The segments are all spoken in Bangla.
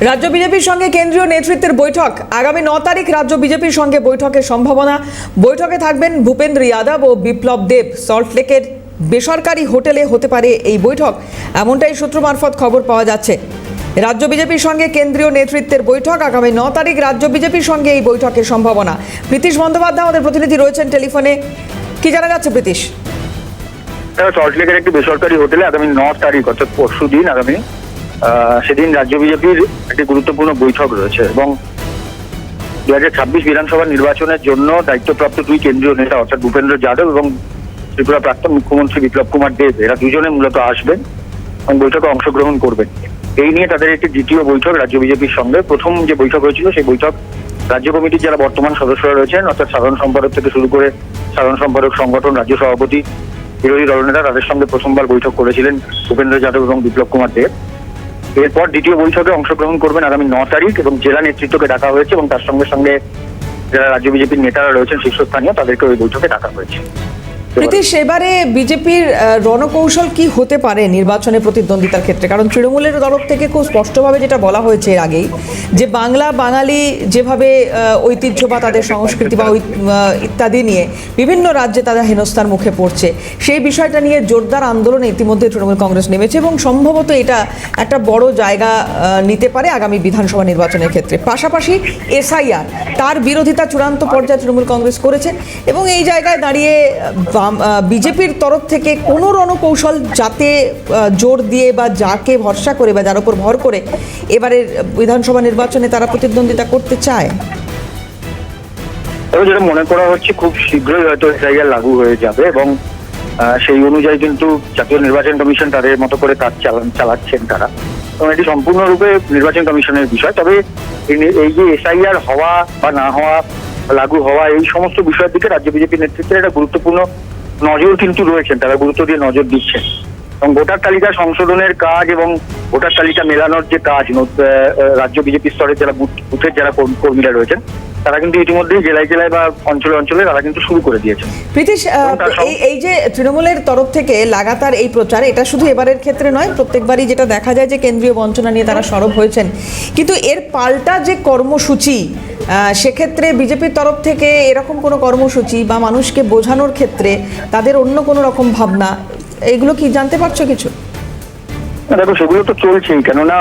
রাজ্য বিজেপির সঙ্গে কেন্দ্রীয় নেতৃত্বের বৈঠক। আগামী ন তারিখ রাজ্য বিজেপির সঙ্গে বৈঠকের সম্ভাবনা। বৈঠকে থাকবেন ভূপেন্দ্র যাদব ও বিপ্লব দেব। সল্টলেকের বেসরকারি হোটেলে হতে পারে এই বৈঠক। এমনটাই সূত্র মারফত খবর পাওয়া যাচ্ছে। রাজ্য বিজেপির সঙ্গে কেন্দ্রীয় নেতৃত্বের বৈঠক। আগামী ন তারিখ রাজ্য বিজেপির সঙ্গে এই বৈঠকের সম্ভাবনা। প্রীতিশ বন্দ্যোপাধ্যায় আমাদের প্রতিনিধি রয়েছেন টেলিফোনে। কি জানা যাচ্ছে প্রীতিশ? তারা সল্টলেকের একটি বেসরকারি হোটেলে আগামী ন তারিখ, অর্থাৎ পরশু দিন আগামী সেদিন রাজ্য বিজেপির একটি গুরুত্বপূর্ণ বৈঠক রয়েছে এবং দু হাজার ছাব্বিশ বিধানসভা নির্বাচনের জন্য দায়িত্বপ্রাপ্ত দুই কেন্দ্রীয় নেতা অর্থাৎ ভূপেন্দ্র যাদব এবং ত্রিপুরা প্রাক্তন মুখ্যমন্ত্রী বিপ্লব কুমার দেব, এরা দুজনে মূলত আসবেন এবং বৈঠকে অংশগ্রহণ করবেন। এই নিয়ে তাদের একটি দ্বিতীয় বৈঠক রাজ্য বিজেপির সঙ্গে। প্রথম যে বৈঠক হয়েছিল, সেই বৈঠক রাজ্য কমিটির যারা বর্তমান সদস্যরা রয়েছেন, অর্থাৎ সাধারণ সম্পাদক থেকে শুরু করে সাধারণ সম্পাদক, সংগঠন, রাজ্য সভাপতি, বিরোধী দলনেতা, তাদের সঙ্গে প্রথমবার বৈঠক করেছিলেন ভূপেন্দ্র যাদব এবং বিপ্লব কুমার দেব। এরপর দ্বিতীয় বৈঠকে অংশগ্রহণ করবেন আগামী ন তারিখ এবং জেলা নেতৃত্বকে ডাকা হয়েছে এবং তার সঙ্গে সঙ্গে যারা রাজ্য বিজেপির নেতারা রয়েছেন শীর্ষস্থানীয় তাদেরকে ওই বৈঠকে ডাকা হয়েছে। প্রীতিশ এবারে বিজেপির রণকৌশল কি হতে পারে নির্বাচনে প্রতিদ্বন্দ্বিতার ক্ষেত্রে? কারণ তৃণমূলের তরফ থেকে খুব স্পষ্টভাবে যেটা বলা হয়েছে এর আগেই যে বাংলা বাঙালি যেভাবে ঐতিহ্য বা তাদের সংস্কৃতি বা ইত্যাদি নিয়ে বিভিন্ন রাজ্যে তারা হেনস্থার মুখে পড়ছে, সেই বিষয়টা নিয়ে জোরদার আন্দোলনে ইতিমধ্যে তৃণমূল কংগ্রেস নেমেছে এবং সম্ভবত এটা একটা বড় জায়গা নিতে পারে আগামী বিধানসভা নির্বাচনের ক্ষেত্রে। পাশাপাশি এসআইআর, তার বিরোধিতা চূড়ান্ত পর্যায়ে তৃণমূল কংগ্রেস করেছেন এবং এই জায়গায় দাঁড়িয়ে বিজেপির তরফ থেকে কোনো রণকৌশল যাতে জোর দিয়ে বা যাকে ভরসা করে বা যার উপর ভর করে এবারের বিধানসভা নির্বাচনে তারা প্রতিদ্বন্দ্বিতা করতে চায়? তবে যেটা মনে করা হচ্ছে খুব শীঘ্রই হয়তো এসআইআর লাগু হয়ে যাবে এবং সেই অনুযায়ী কিন্তু জাতীয় নির্বাচন কমিশন তাদের মতো করে কাজ চালান চালাচ্ছেন তারা। এবং এটি সম্পূর্ণরূপে নির্বাচন কমিশনের বিষয়। তবে এই যে এসআইআর হওয়া বা না হওয়া, লাগু হওয়া, এই সমস্ত বিষয়ের দিকে রাজ্য বিজেপি নেতৃত্বের একটা গুরুত্বপূর্ণ নজর কিন্তু রয়েছেন। তারা গুরুত্ব দিয়ে নজর দিচ্ছেন। এবং ভোটার তালিকা সংশোধনের কাজ এবং ভোটার তালিকা মেলানোর যে কাজ রাজ্য বিজেপি স্তরের যারা বুথের যারা কর্মীরা রয়েছেন তারা কিন্তু ইতিমধ্যেই জেলায় জেলায় বা অঞ্চলে অঞ্চলে তারা কিন্তু শুরু করে দিয়েছে প্রীতিশ এই যে তৃণমূলের তরফ থেকে লাগাতার এই প্রচার এটা শুধু এবারের ক্ষেত্রে নয় প্রত্যেকবারই যেটা দেখা যায় যে কেন্দ্রীয় বঞ্চনা নিয়ে তারা সরব হয়েছেন। কিন্তু এর পাল্টা যে কর্মসূচি সেক্ষেত্রে বিজেপির তরফ থেকে এরকম কোনো কর্মসূচি বা মানুষকে বোঝানোর ক্ষেত্রে তাদের অন্য কোনো রকম ভাবনা এগুলো কি জানতে পারছ কিছু? দেখো, সেগুলো তো চলছেই। কেননা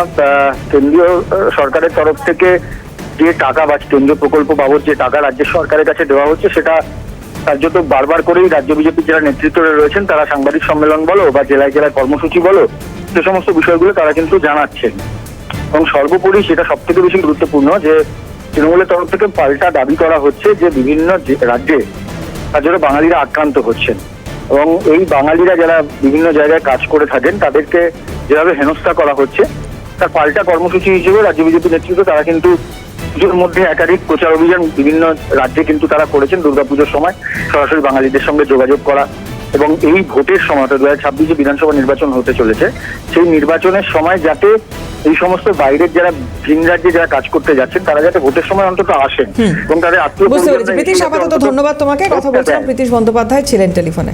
কেন্দ্রীয় সরকারের তরফ থেকে যে টাকা বা কেন্দ্রীয় প্রকল্প বাবদ যে টাকা রাজ্য সরকারের কাছে দেওয়া হচ্ছে, সেটা কার্যত বারবার করেই রাজ্য বিজেপির যারা নেতৃত্বে রয়েছেন, তারা সাংবাদিক সম্মেলন বলো বা জেলায় জেলায় কর্মসূচি বলো, সে সমস্ত বিষয়গুলো তারা কিন্তু জানাচ্ছেন। এবং সর্বোপরি সেটা সব থেকে বেশি গুরুত্বপূর্ণ যে, তৃণমূলের তরফ থেকে পাল্টা দাবি করা হচ্ছে যে, বিভিন্ন রাজ্যে রাজ্যের বাঙালিরা আক্রান্ত হচ্ছেন। এবং এই বাঙালিরা যারা বিভিন্ন জায়গায় কাজ করে থাকেন, তাদেরকে যেভাবে হেনস্থা করা হচ্ছে তার পাল্টা কর্মসূচি হিসেবে রাজ্য বিজেপি নেতৃত্ব তারা কিন্তু পুজোর মধ্যে একাধিক প্রচার অভিযান বিভিন্ন রাজ্যে কিন্তু তারা করেছেন দুর্গাপুজোর সময় সরাসরি বাঙালিদের সঙ্গে যোগাযোগ করা এবং এই ভোটের সময় অর্থাৎ দু হাজার ছাব্বিশে বিধানসভা নির্বাচন হতে চলেছে সেই নির্বাচনের সময় যাতে এই সমস্ত বাইরের যারা ভিন রাজ্যে যারা কাজ করতে যাচ্ছেন তারা যাতে ভোটের সময় অন্তত আসেন এবং তাদের আত্মীয় বুঝতে পেরেছি। প্রীতিশ আপাতত ধন্যবাদ তোমাকে। কথা বলছিলাম প্রীতিশ বন্দ্যোপাধ্যায় ছিলেন টেলিফোনে।